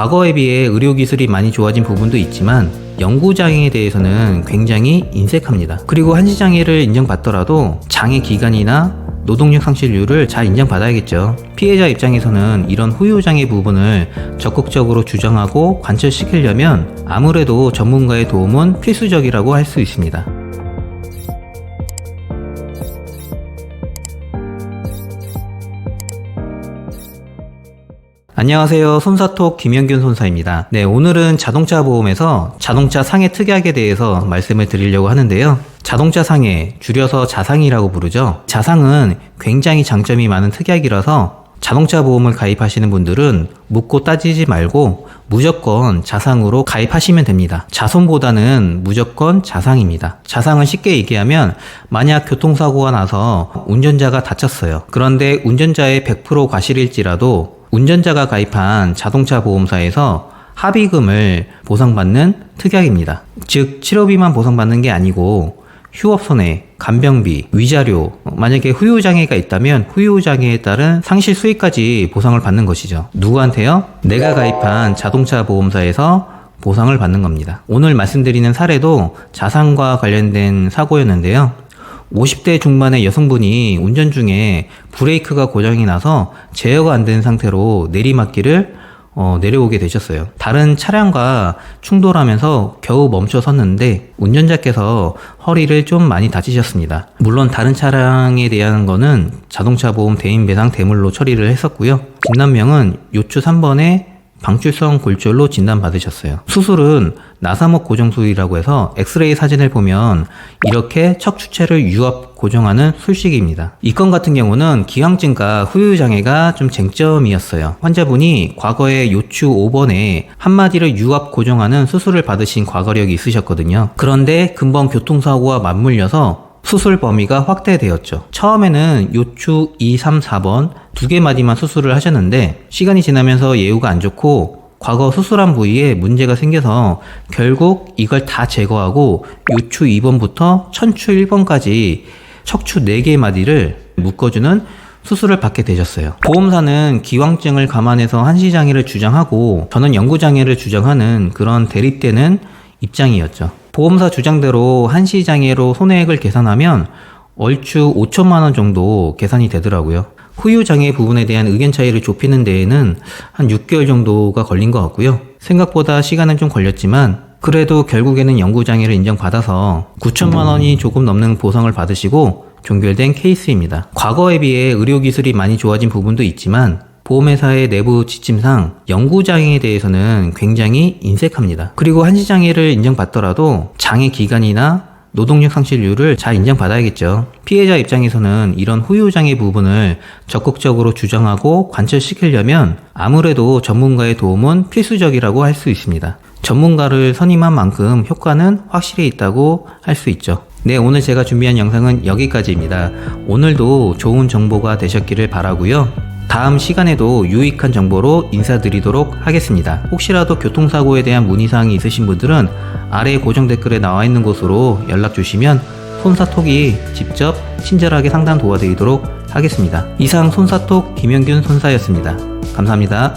과거에 비해 의료기술이 많이 좋아진 부분도 있지만 연구장애에 대해서는 굉장히 인색합니다. 그리고 한시장애를 인정받더라도 장애 기간이나 노동력 상실률을 잘 인정받아야겠죠. 피해자 입장에서는 이런 후유장애 부분을 적극적으로 주장하고 관철시키려면 아무래도 전문가의 도움은 필수적이라고 할 수 있습니다. 안녕하세요. 손사톡 김영균 손사입니다. 네, 오늘은 자동차 보험에서 자동차 상해 특약에 대해서 말씀을 드리려고 하는데요. 자동차 상해, 줄여서 자상이라고 부르죠. 자상은 굉장히 장점이 많은 특약이라서 자동차 보험을 가입하시는 분들은 묻고 따지지 말고 무조건 자상으로 가입하시면 됩니다. 자손보다는 무조건 자상입니다. 자상은 쉽게 얘기하면 만약 교통사고가 나서 운전자가 다쳤어요. 그런데 운전자의 100% 과실일지라도 운전자가 가입한 자동차 보험사에서 합의금을 보상받는 특약입니다. 즉, 치료비만 보상받는 게 아니고 휴업손해, 간병비, 위자료, 만약에 후유장애가 있다면 후유장애에 따른 상실 수익까지 보상을 받는 것이죠. 누구한테요? 내가 가입한 자동차 보험사에서 보상을 받는 겁니다. 오늘 말씀드리는 사례도 자산과 관련된 사고였는데요. 50대 중반의 여성분이 운전 중에 브레이크가 고장이 나서 제어가 안 되는 상태로 내리막길을 어, 내려오게 되셨어요. 다른 차량과 충돌하면서 겨우 멈춰 섰는데 운전자께서 허리를 좀 많이 다치셨습니다. 물론 다른 차량에 대한 거는 자동차 보험 대인 배상 대물로 처리를 했었고요. 진단명은 요추 3번의 방출성 골절로 진단받으셨어요. 수술은 나사목 고정술이라고 해서 엑스레이 사진을 보면 이렇게 척추체를 유압 고정하는 술식입니다. 이 건 같은 경우는 기왕증과 후유장애가 좀 쟁점이었어요. 환자분이 과거에 요추 5번에 한마디로 유압 고정하는 수술을 받으신 과거력이 있으셨거든요. 그런데 금번 교통사고와 맞물려서 수술 범위가 확대되었죠. 처음에는 요추 2, 3, 4번 두 개 마디만 수술을 하셨는데 시간이 지나면서 예후가 안 좋고 과거 수술한 부위에 문제가 생겨서 결국 이걸 다 제거하고 요추 2번부터 천추 1번까지 척추 4개 마디를 묶어주는 수술을 받게 되셨어요. 보험사는 기왕증을 감안해서 한시장애를 주장하고 저는 연구장애를 주장하는 그런 대립되는 입장이었죠. 보험사 주장대로 한시장애로 손해액을 계산하면 얼추 5천만 원 정도 계산이 되더라고요. 후유장애 부분에 대한 의견 차이를 좁히는 데에는 한 6개월 정도가 걸린 것 같고요. 생각보다 시간은 좀 걸렸지만 그래도 결국에는 연구장애를 인정받아서 9천만 원이 조금 넘는 보상을 받으시고 종결된 케이스입니다. 과거에 비해 의료기술이 많이 좋아진 부분도 있지만 보험회사의 내부 지침상 연구장애에 대해서는 굉장히 인색합니다. 그리고 한시장애를 인정받더라도 장애 기간이나 노동력 상실률을 잘 인정받아야겠죠. 피해자 입장에서는 이런 후유장애 부분을 적극적으로 주장하고 관철시키려면 아무래도 전문가의 도움은 필수적이라고 할 수 있습니다. 전문가를 선임한 만큼 효과는 확실히 있다고 할 수 있죠. 네, 오늘 제가 준비한 영상은 여기까지입니다. 오늘도 좋은 정보가 되셨기를 바라고요. 다음 시간에도 유익한 정보로 인사드리도록 하겠습니다. 혹시라도 교통사고에 대한 문의사항이 있으신 분들은 아래 고정 댓글에 나와 있는 곳으로 연락 주시면 손사톡이 직접 친절하게 상담 도와드리도록 하겠습니다. 이상 손사톡 김영균 손사였습니다. 감사합니다.